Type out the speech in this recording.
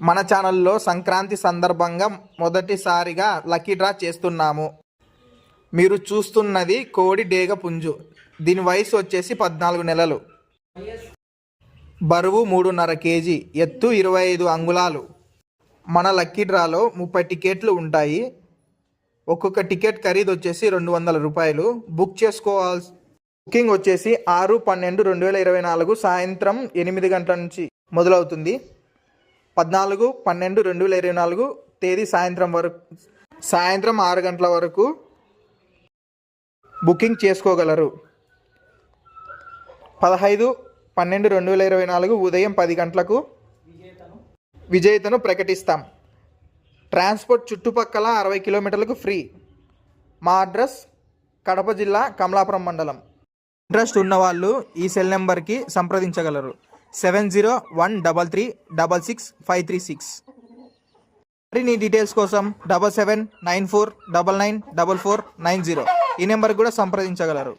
మన ఛానల్లో సంక్రాంతి సందర్భంగా మొదటిసారిగా లక్కీ డ్రా చేస్తున్నాము. మీరు చూస్తున్నది కోడి డేగ పుంజు. దీని వయసు వచ్చేసి పద్నాలుగు నెలలు. బరువు మూడున్నర కేజీ ఎత్తు ఇరవై ఐదు అంగుళాలు. మన లక్కీ డ్రాలో ముప్పై టికెట్లు ఉంటాయి. ఒక్కొక్క టికెట్ ఖరీదు వచ్చేసి రెండు వందల రూపాయలు. బుక్ చేసుకోవాల్సి బుకింగ్ వచ్చేసి ఆరు పన్నెండు రెండు వేల ఇరవై నాలుగు సాయంత్రం ఎనిమిది గంటల నుంచి మొదలవుతుంది. పద్నాలుగు పన్నెండు రెండు వేల ఇరవై నాలుగు తేదీ సాయంత్రం వరకు సాయంత్రం ఆరు గంటల వరకు బుకింగ్ చేసుకోగలరు. పదహైదు పన్నెండు రెండు వేల ఇరవై నాలుగు ఉదయం పది గంటలకు విజేతను ప్రకటిస్తాం. ట్రాన్స్పోర్ట్ చుట్టుపక్కల అరవై కిలోమీటర్లకు ఫ్రీ. మా అడ్రస్ కడప జిల్లా కమలాపురం మండలం. ఇంట్రెస్ట్ ఉన్నవాళ్ళు ఈ సెల్ నెంబర్కి సంప్రదించగలరు. Seven zero one double three double six five three six మరిన్ని డీటెయిల్స్ కోసం double seven nine four double nine double four nine zero ఈ నెంబర్కి కూడా సంప్రదించగలరు.